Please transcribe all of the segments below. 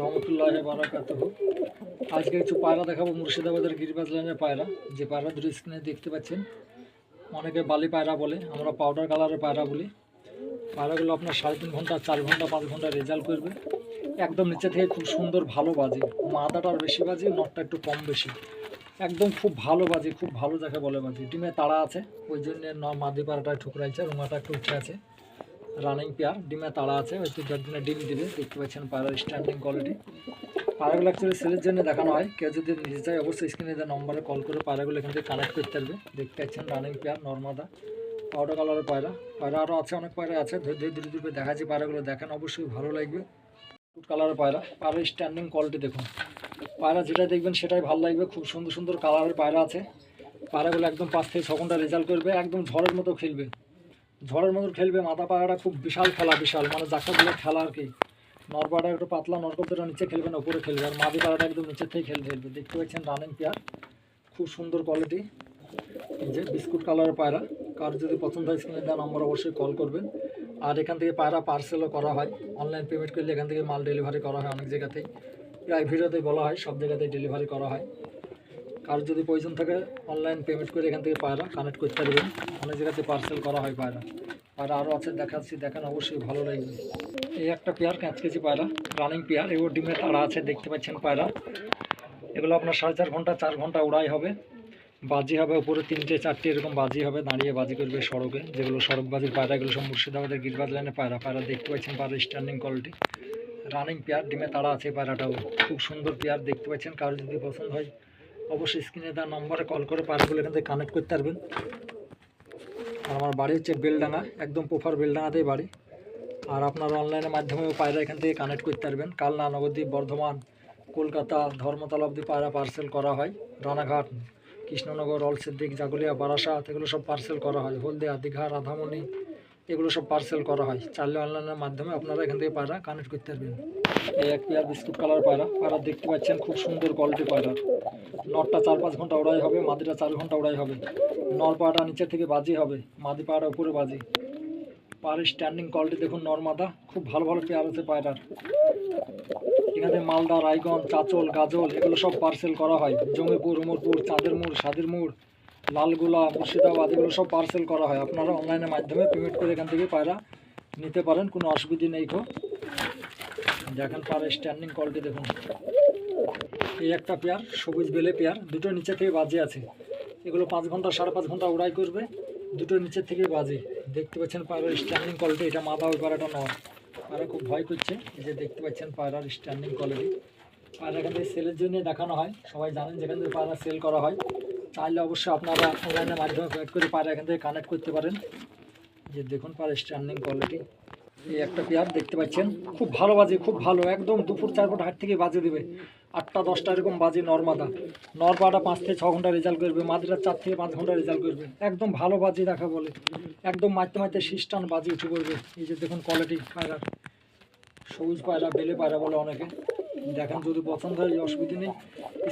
রহমতুল্লাহ বারাকাত আজকে কিছু পায়রা দেখাবো, মুর্শিদাবাদের গিরিবাজ লাইনের পায়রা। যে পায়রা দুটো স্ক্রিনে দেখতে পাচ্ছেন, অনেকে বালি পায়রা বলে, আমরা পাউডার কালারের পায়রা বলি। পায়রাগুলো আপনার সাড়ে তিন ঘণ্টা, চার ঘণ্টা, পাঁচ ঘণ্টা রেজাল্ট করবে। একদম নিচে থেকে খুব সুন্দর ভালো বাজে। মাদাটার বেশি বাজে নটটা একটু কম বেশি। একদম খুব ভালো বাজে, খুব ভালো যাকে বলে বাজে। ডিমে তাড়া আছে, ওই জন্য মাদি পাড়াটায় ঠুকরাইছে, রুমাটা একটু উঠে আছে। রানিং পেয়ার ডিমে তাড়া আছে, হয়তো যার জন্য ডিম দিবে, দেখতে পাচ্ছেন পায়রার স্ট্যান্ডিং কোয়ালিটি পায়রাগুলো অ্যাকচুয়ালি সেলের জন্য দেখানো হয়। কেউ যদি নিতে চায়, অবশ্যই স্ক্রিনে দেওয়া নম্বরে কল করে পায়রাগুলো এখান থেকে কানেক্ট করতে পারবে। দেখতে পাচ্ছেন রানিং পেয়ার নর্মাদা। পাউডার কালারের পায়রা। পায়রা আরও আছে, অনেক পায়রা আছে। ধীরে ধীরে ধীরে ধীরে দেখাচ্ছি পায়রাগুলো দেখেন, অবশ্যই ভালো লাগবে। কালারের পায়রা। পায়রার স্ট্যান্ডিং কোয়ালিটি দেখুন। পায়রা যেটা দেখবেন, সেটাই ভালো লাগবে। খুব সুন্দর সুন্দর কালারের পায়রা আছে। পায়রাগুলো একদম পাঁচ থেকে ছ ঘণ্টা রেজাল্ট করবে। একদম ঝড়ের মতো খেলবে। ঝড়ের মতো খেলবে, মাথা পায়রাটা খুব বিশাল খেলা, বিশাল। মানে যাকে বলে খেলা আর কি। নরপাড়া একটু পাতলা নরকপটা নিচে খেলবে না, উপরে খেলবে। আর মাদি পাড়াটা একদম নিচের থেকে খেলতে খেলবে। দেখতে পাচ্ছেন রানিং পেয়ার খুব সুন্দর কোয়ালিটি এই যে বিস্কুট কালারের পায়রা। কার যদি পছন্দ হয় স্ক্রিনে দেওয়া নম্বর অবশ্যই কল করবেন। আর এখান থেকে পায়রা পার্সেলও করা হয়। অনলাইন পেমেন্ট করলে এখান থেকে মাল ডেলিভারি করা হয় অনেক জায়গাতেই। প্রায় ভিডিওতেই বলা হয়, সব জায়গাতেই ডেলিভারি করা হয়। কার যদি প্রয়োজন থাকে অনলাইন পেমেন্ট করে এখান থেকে পায়রা কানেক্ট করতে পারবেন। অনেক জায়গাতে পার্সেল করা হয় পায়রা। পায়রা আরও আছে, দেখাচ্ছি, দেখেন, অবশ্যই ভালো লাগবে। এই একটা পেয়ার পাঁচ কেজি পায়রা রানিং পেয়ার এগুলো ডিমে তারা আছে, দেখতে পাচ্ছেন পায়রা। এগুলো আপনার সাড়ে চার ঘণ্টা চার ঘণ্টা উড়াই হবে। বাজি হবে উপরে তিনটে, চারটে, এরকম বাজি হবে। দাঁড়িয়ে বাজি করবে সড়কে, যেগুলো সড়ক বাজির পায়রা, এগুলো সব মুর্শিদাবাদের গিরবাজ লাইনে পায়রা। পায়রা দেখতে পাচ্ছেন, পায়রা স্ট্যান্ডিং কোয়ালিটি রানিং পেয়ার ডিমে তাড়া আছে পায়রাটাও। খুব সুন্দর পেয়ার দেখতে পাচ্ছেন। কারও যদি পছন্দ হয় অবশ্যই স্ক্রিনে দেওয়া নম্বরে কল করে পায়রাগুলো এখান থেকে কানেক্ট করতে পারবেন। আর আমার বাড়ি হচ্ছে বেলডাঙ্গা, একদম পোফার বেলডাঙ্গাতেই বাড়ি। আর আপনার অনলাইনের মাধ্যমেও পায়রা এখান থেকে কানেক্ট করতে পারবেন। কালনা নবদ্বীপ, বর্ধমান, কলকাতা, ধর্মতলা অবধি পায়রা পার্সেল করা হয়। রানাঘাট, কৃষ্ণনগর অলসিদ্দিক জাগুলিয়া, বারাসাত, এগুলো সব পার্সেল করা হয়। হলদিয়া, দীঘা, রাধামণি এগুলো সব পার্সেল করা হয়। চাইলে অনলাইনের মাধ্যমে আপনারা এখান থেকে পায়রা কানেক্ট করতে পারবেন। এই এক পেয়ার বিস্কুট কালার পায়রা। পায়রা দেখতে পাচ্ছেন খুব সুন্দর কোয়ালিটি পায়রার নটটা চার পাঁচ ঘণ্টা উড়াই হবে, মাদিটা চার ঘণ্টা উড়াই হবে। নর পাড়াটা নিচের থেকে বাজি হবে, মাদি পাড়া উপরে বাজি। পায়ের স্ট্যান্ডিং কোয়ালিটি দেখুন নর্মাদা, খুব ভালো ভালো পেয়ার আছে পায়রার। এখানে মালদা, রায়গঞ্জ, চাচল, গাজল, এগুলো সব পার্সেল করা হয়। জমিপুর, উমরপুর, চাঁদের মোড়, সাদের মোড়। লালগোলা মুর্শিদাবাদ, এগুলো সব পার্সেল করা হয়। আপনারা অনলাইনের মাধ্যমে পেমেন্ট করে এখান থেকে পায়রা নিতে পারেন, কোনো অসুবিধে নেই খো দেখেন পায়ের স্ট্যান্ডিং কোয়ালিটি দেখুন। এই একটা পেয়ার সবুজ বেলে পেয়ার দুটো নিচে থেকে বাজে আছে। এগুলো পাঁচ ঘণ্টা, সাড়ে পাঁচ ঘণ্টা উড়াই করবে, দুটো নিচের থেকে বাজে। দেখতে পাচ্ছেন পায়রার স্ট্যান্ডিং কোয়ালিটি এটা মাথা ওই পায়রাটা নয় পায়রা খুব ভয় করছে, এই যে দেখতে পাচ্ছেন পায়রার স্ট্যান্ডিং কোয়ালিটি পায়রা এখান থেকে সেলের জন্য দেখানো হয়, সবাই জানেন যেখান থেকে পায়রা সেল করা হয়। চাইলে অবশ্যই আপনারা অনলাইনের মাধ্যমে পেমেন্ট করে পায়রা এখান থেকে কানেক্ট করতে পারেন। যে দেখুন পায়রা স্ট্যান্ডিং কোয়ালিটি এই একটা পেয়ার দেখতে পাচ্ছেন। খুব ভালো বাজে, খুব ভালো। একদম দুপুর চার ঘণ্টা হাট থেকে বাজে দেবে। আটটা, দশটা এরকম বাজে নর্মাদা। নরপাটা পাঁচ থেকে ছ ঘণ্টা রেজাল্ট করবে মাদিরা চার থেকে পাঁচ ঘণ্টা রেজাল্ট করবে। একদম ভালো বাজে দেখা বলে। একদম মারতে মারতে সিস্টান বাজে উঠে পড়বে। এই যে দেখুন কোয়ালিটি পায়রার সবুজ পায়রা, বেলে পায়রা বলে অনেকে। দেখেন, যদি পছন্দ হয় অসুবিধা নেই।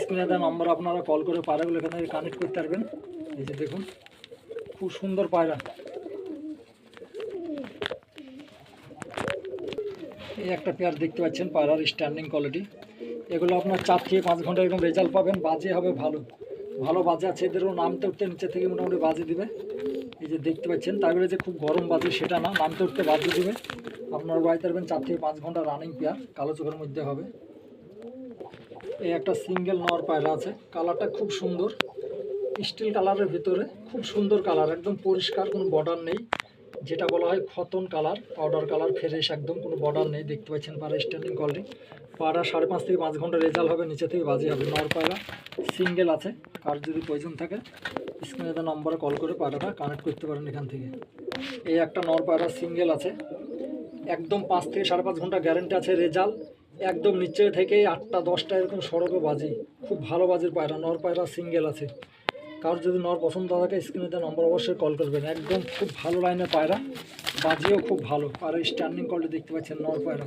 স্ক্রিনে দেওয়া নম্বর আপনারা কল করে পায়রাগুলো এখান থেকে কানেক্ট করতে পারবেন। এই যে দেখুন, খুব সুন্দর পায়রা। এই একটা পেয়ার দেখতে পাচ্ছেন, পায়রার স্ট্যান্ডিং কোয়ালিটি এগুলো আপনার চার থেকে পাঁচ ঘণ্টা এরকম রেজাল্ট পাবেন, বাজে হবে ভালো। ভালো বাজে আছে, এদেরও নামতে উঠতে নিচে থেকে মোটামুটি বাজে দিবে। এই যে দেখতে পাচ্ছেন তারপরে যে খুব গরম বাজে সেটা না নামতে উঠতে বাজে দিবে। আপনার বাড়িতে পারবেন, চার থেকে পাঁচ ঘণ্টা রানিং পেয়ার, কালো চোখের মধ্যে হবে। এই একটা সিঙ্গেল নর পায়রা আছে। কালারটা খুব সুন্দর। স্টিল কালারের ভিতরে খুব সুন্দর কালার, একদম পরিষ্কার, কোনো বর্ডার নেই। যেটা বলা হয় cotton colour, powder colour, fresh, একদম কোনো বর্ডার নেই। দেখতে পাচ্ছেন পাড়া স্ট্যান্ডিং কোয়ালিটি পাড়া সাড়ে পাঁচ থেকে পাঁচ ঘণ্টা রেজাল্ট হবে, নিচে থেকে বাজি হবে। নর পায়রা সিঙ্গেল আছে। কার যদি প্রয়োজন থাকে স্ক্রিনে নম্বরে কল করে পায়রাটা কানেক্ট করতে পারেন এখান থেকে। এই একটা নর পায়রা সিঙ্গেল আছে। একদম পাঁচ থেকে সাড়ে পাঁচ ঘণ্টা গ্যারেন্টি আছে রেজাল্ট। একদম নিচে থেকে আটটা, দশটা এরকম সড়কে বাজি। খুব ভালো বাজির পায়রা, নর পায়রা সিঙ্গেল আছে। কারোর যদি নর পছন্দ থাকে স্ক্রিনে দেওয়া নম্বর অবশ্যই কল করবেন। একদম খুব ভালো লাইনে পায়রা, বাজিও খুব ভালো। আর স্ট্যান্ডিং কলটি দেখতে পাচ্ছেন নর পায়রা।